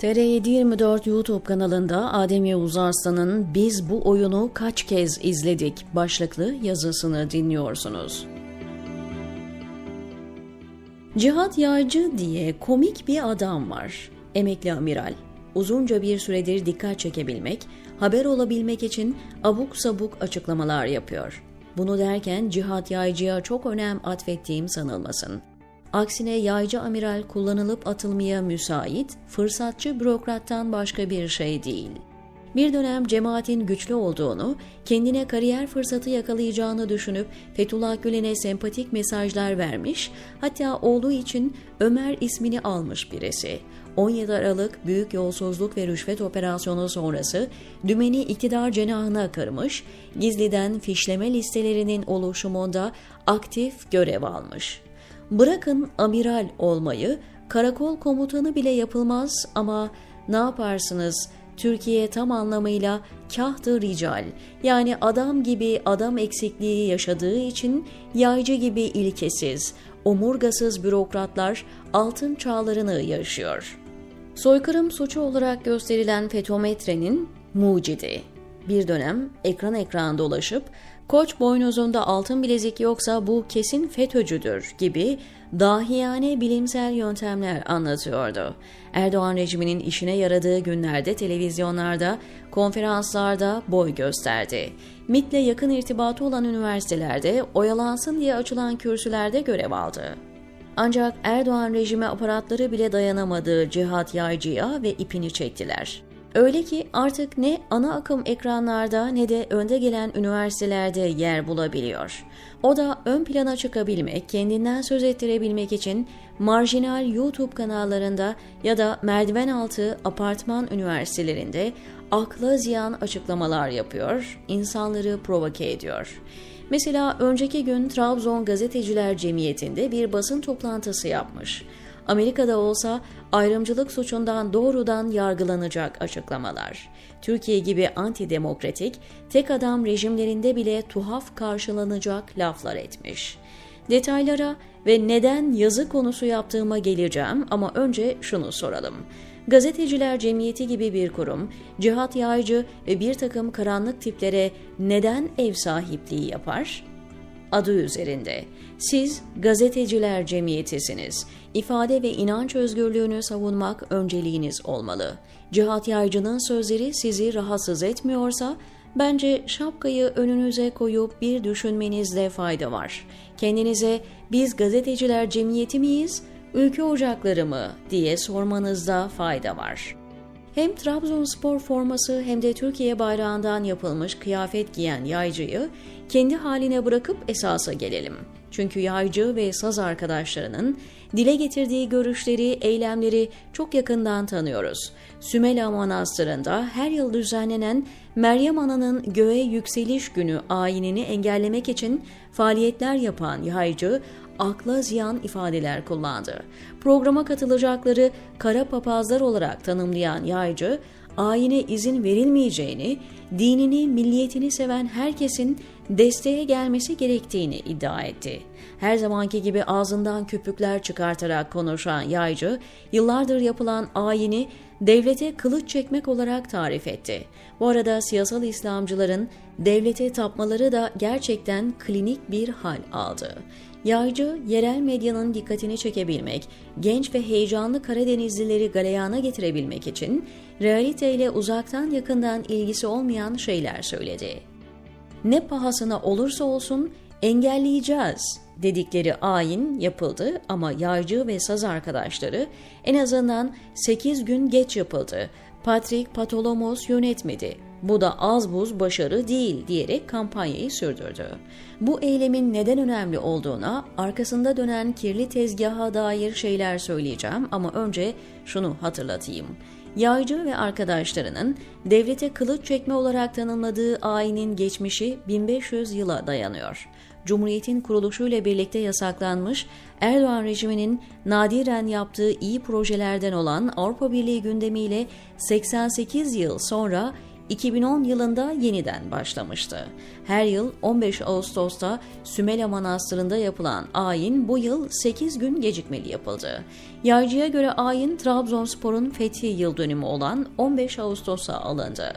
TR724 YouTube kanalında Adem Yavuz Arslan'ın Biz bu oyunu kaç kez izledik başlıklı yazısını dinliyorsunuz. Cihat Yağcı diye komik bir adam var. Emekli amiral. Uzunca bir süredir dikkat çekebilmek, haber olabilmek için abuk sabuk açıklamalar yapıyor. Bunu derken Cihat Yaycı'ya çok önem atfettiğim sanılmasın. Aksine yaycı amiral kullanılıp atılmaya müsait, fırsatçı bürokrattan başka bir şey değil. Bir dönem cemaatin güçlü olduğunu, kendine kariyer fırsatı yakalayacağını düşünüp Fethullah Gülen'e sempatik mesajlar vermiş, hatta oğlu için Ömer ismini almış birisi. 17 Aralık Büyük Yolsuzluk ve Rüşvet Operasyonu sonrası dümeni iktidar cenahına kırmış, gizliden fişleme listelerinin oluşumunda aktif görev almış. Bırakın amiral olmayı, karakol komutanı bile yapılmaz ama ne yaparsınız Türkiye tam anlamıyla kahtı rical yani adam gibi adam eksikliği yaşadığı için yaycı gibi ilkesiz, omurgasız bürokratlar altın çağlarını yaşıyor. Soykırım suçu olarak gösterilen fetometrenin mucidi. Bir dönem ekran ekran dolaşıp koç boynuzunda altın bilezik yoksa bu kesin FETÖ'cüdür gibi dahiyane bilimsel yöntemler anlatıyordu. Erdoğan rejiminin işine yaradığı günlerde televizyonlarda, konferanslarda boy gösterdi. MIT'le yakın irtibatı olan üniversitelerde oyalansın diye açılan kürsülerde görev aldı. Ancak Erdoğan rejimi aparatları bile dayanamadığı Cihat Yaycı'ya ve ipini çektiler. Öyle ki artık ne ana akım ekranlarda ne de önde gelen üniversitelerde yer bulabiliyor. O da ön plana çıkabilmek, kendinden söz ettirebilmek için marjinal YouTube kanallarında ya da merdiven altı apartman üniversitelerinde akla ziyan açıklamalar yapıyor, insanları provoke ediyor. Mesela önceki gün Trabzon Gazeteciler Cemiyeti'nde bir basın toplantısı yapmış. Amerika'da olsa ayrımcılık suçundan doğrudan yargılanacak açıklamalar. Türkiye gibi antidemokratik, tek adam rejimlerinde bile tuhaf karşılanacak laflar etmiş. Detaylara ve neden yazı konusu yaptığıma geleceğim ama önce şunu soralım. Gazeteciler Cemiyeti gibi bir kurum, cihat yaycı ve bir takım karanlık tiplere neden ev sahipliği yapar? Adı üzerinde. Siz gazeteciler cemiyetisiniz. İfade ve inanç özgürlüğünü savunmak önceliğiniz olmalı. Cihat Yaycı'nın sözleri sizi rahatsız etmiyorsa bence şapkayı önünüze koyup bir düşünmenizde fayda var. Kendinize biz gazeteciler cemiyeti miyiz, ülke ocakları mı diye sormanızda fayda var.'' Hem Trabzonspor forması hem de Türkiye bayrağından yapılmış kıyafet giyen yaycıyı kendi haline bırakıp esasa gelelim. Çünkü yaycı ve saz arkadaşlarının dile getirdiği görüşleri, eylemleri çok yakından tanıyoruz. Sümela Manastırı'nda her yıl düzenlenen Meryem Ana'nın göğe yükseliş günü ayinini engellemek için faaliyetler yapan yaycı akla ziyan ifadeler kullandı. Programa katılacakları kara papazlar olarak tanımlayan yaycı, ayine izin verilmeyeceğini, dinini, milliyetini seven herkesin desteğe gelmesi gerektiğini iddia etti. Her zamanki gibi ağzından köpükler çıkartarak konuşan yaycı, yıllardır yapılan ayini devlete kılıç çekmek olarak tarif etti. Bu arada siyasal İslamcıların devlete tapmaları da gerçekten klinik bir hal aldı. Yaycı, yerel medyanın dikkatini çekebilmek, genç ve heyecanlı Karadenizlileri galeyana getirebilmek için realiteyle uzaktan yakından ilgisi olmayan şeyler söyledi. Ne pahasına olursa olsun engelleyeceğiz dedikleri ayin yapıldı ama yaycı ve saz arkadaşları en azından 8 gün geç yapıldı. Patrick Patolomos yönetmedi. Bu da az buz başarı değil diyerek kampanyayı sürdürdü. Bu eylemin neden önemli olduğuna, arkasında dönen kirli tezgaha dair şeyler söyleyeceğim ama önce şunu hatırlatayım. Yaycı ve arkadaşlarının devlete kılıç çekme olarak tanımladığı ayinin geçmişi 1500 yıla dayanıyor. Cumhuriyetin kuruluşuyla birlikte yasaklanmış, Erdoğan rejiminin nadiren yaptığı iyi projelerden olan Avrupa Birliği gündemiyle 88 yıl sonra 2010 yılında yeniden başlamıştı. Her yıl 15 Ağustos'ta Sümela Manastırı'nda yapılan ayin bu yıl 8 gün gecikmeli yapıldı. Yaycıya göre ayin Trabzonspor'un fethi yıl dönümü olan 15 Ağustos'a alındı.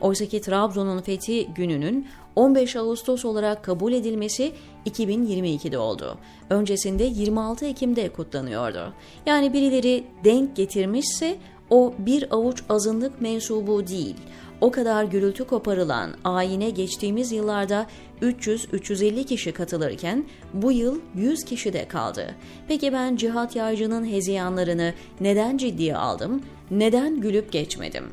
Oysaki Trabzon'un fethi gününün 15 Ağustos olarak kabul edilmesi 2022'de oldu. Öncesinde 26 Ekim'de kutlanıyordu. Yani birileri denk getirmişse o bir avuç azınlık mensubu değil. O kadar gürültü koparılan ayine geçtiğimiz yıllarda 300-350 kişi katılırken bu yıl 100 kişi de kaldı. Peki ben cihat yaycının heziyanlarını neden ciddiye aldım? Neden gülüp geçmedim?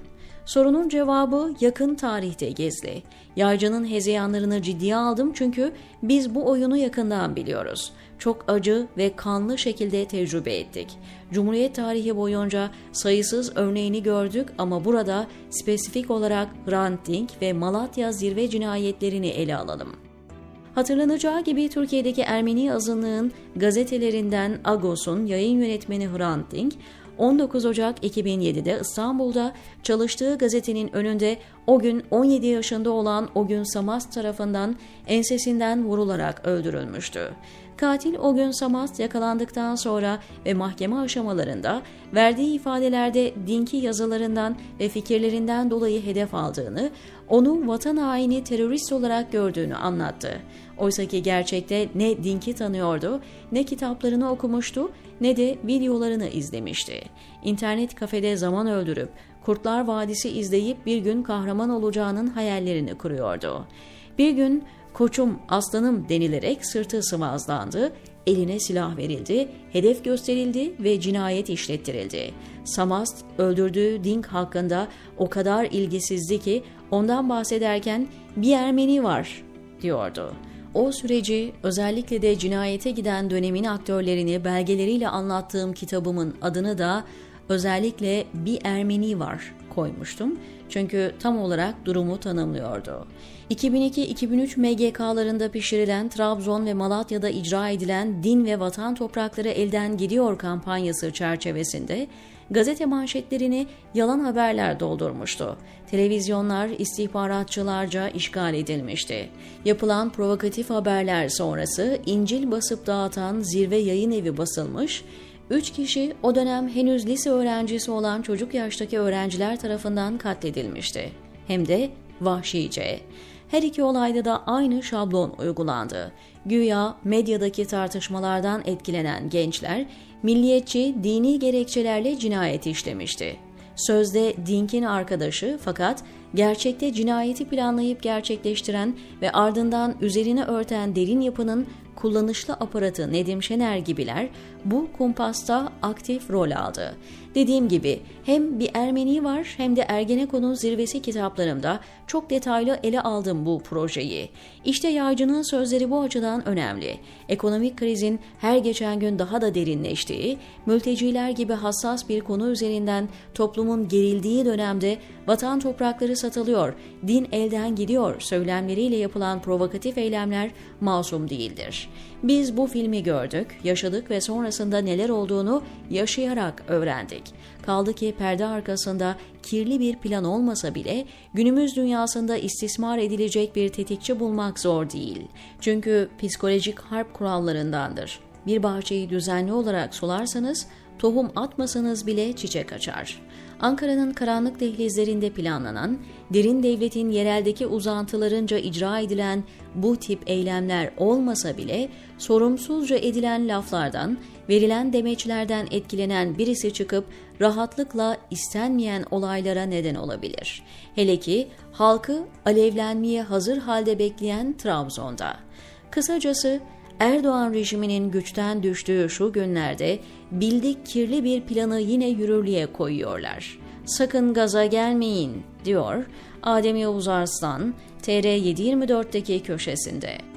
Sorunun cevabı yakın tarihte gizli. Yaycının hezeyanlarını ciddiye aldım çünkü biz bu oyunu yakından biliyoruz. Çok acı ve kanlı şekilde tecrübe ettik. Cumhuriyet tarihi boyunca sayısız örneğini gördük ama burada spesifik olarak Hrant Dink ve Malatya zirve cinayetlerini ele alalım. Hatırlanacağı gibi Türkiye'deki Ermeni azınlığın gazetelerinden Agos'un yayın yönetmeni Hrant Dink, 19 Ocak 2007'de İstanbul'da çalıştığı gazetenin önünde o gün 17 yaşında olan o gün Samast tarafından ensesinden vurularak öldürülmüştü. Katil o gün Samast yakalandıktan sonra ve mahkeme aşamalarında verdiği ifadelerde dinki yazılarından ve fikirlerinden dolayı hedef aldığını, onu vatan haini terörist olarak gördüğünü anlattı. Oysaki gerçekte ne dinki tanıyordu, ne kitaplarını okumuştu, ne de videolarını izlemişti. İnternet kafede zaman öldürüp Kurtlar Vadisi izleyip bir gün kahraman olacağının hayallerini kuruyordu. Bir gün koçum, aslanım denilerek sırtı sıvazlandı, eline silah verildi, hedef gösterildi ve cinayet işlettirildi. Samast öldürdüğü Dink hakkında o kadar ilgisizdi ki ondan bahsederken bir Ermeni var diyordu. O süreci özellikle de cinayete giden dönemin aktörlerini belgeleriyle anlattığım kitabımın adını da özellikle bir Ermeni var koymuştum. Çünkü tam olarak durumu tanımlıyordu. 2002-2003 MGK'larında pişirilen Trabzon ve Malatya'da icra edilen din ve vatan toprakları elden gidiyor kampanyası çerçevesinde gazete manşetlerini yalan haberler doldurmuştu. Televizyonlar istihbaratçılarca işgal edilmişti. Yapılan provokatif haberler sonrası İncil basıp dağıtan zirve yayın evi basılmış, Üç kişi o dönem henüz lise öğrencisi olan çocuk yaştaki öğrenciler tarafından katledilmişti. Hem de vahşice. Her iki olayda da aynı şablon uygulandı. Güya medyadaki tartışmalardan etkilenen gençler milliyetçi dini gerekçelerle cinayet işlemişti. Sözde Dink'in arkadaşı fakat gerçekte cinayeti planlayıp gerçekleştiren ve ardından üzerine örten derin yapının kullanışlı aparatı Nedim Şener gibiler bu kumpasta aktif rol aldı. Dediğim gibi hem bir Ermeni var hem de Ergenekon'un zirvesi kitaplarımda çok detaylı ele aldım bu projeyi. İşte Yağcı'nın sözleri bu açıdan önemli. Ekonomik krizin her geçen gün daha da derinleştiği, mülteciler gibi hassas bir konu üzerinden toplumun gerildiği dönemde vatan toprakları satılıyor, din elden gidiyor söylemleriyle yapılan provokatif eylemler masum değildir. Biz bu filmi gördük, yaşadık ve sonrasında neler olduğunu yaşayarak öğrendik. Kaldı ki perde arkasında kirli bir plan olmasa bile günümüz dünyasında istismar edilecek bir tetikçi bulmak zor değil. Çünkü psikolojik harp kurallarındandır. Bir bahçeyi düzenli olarak sularsanız tohum atmasanız bile çiçek açar. Ankara'nın karanlık dehlizlerinde planlanan, derin devletin yereldeki uzantılarınca icra edilen bu tip eylemler olmasa bile sorumsuzca edilen laflardan, verilen demeçlerden etkilenen birisi çıkıp rahatlıkla istenmeyen olaylara neden olabilir. Hele ki halkı alevlenmeye hazır halde bekleyen Trabzon'da. Kısacası Erdoğan rejiminin güçten düştüğü şu günlerde bildik kirli bir planı yine yürürlüğe koyuyorlar. Sakın gaza gelmeyin diyor Adem Yavuz Arslan TR724'deki köşesinde.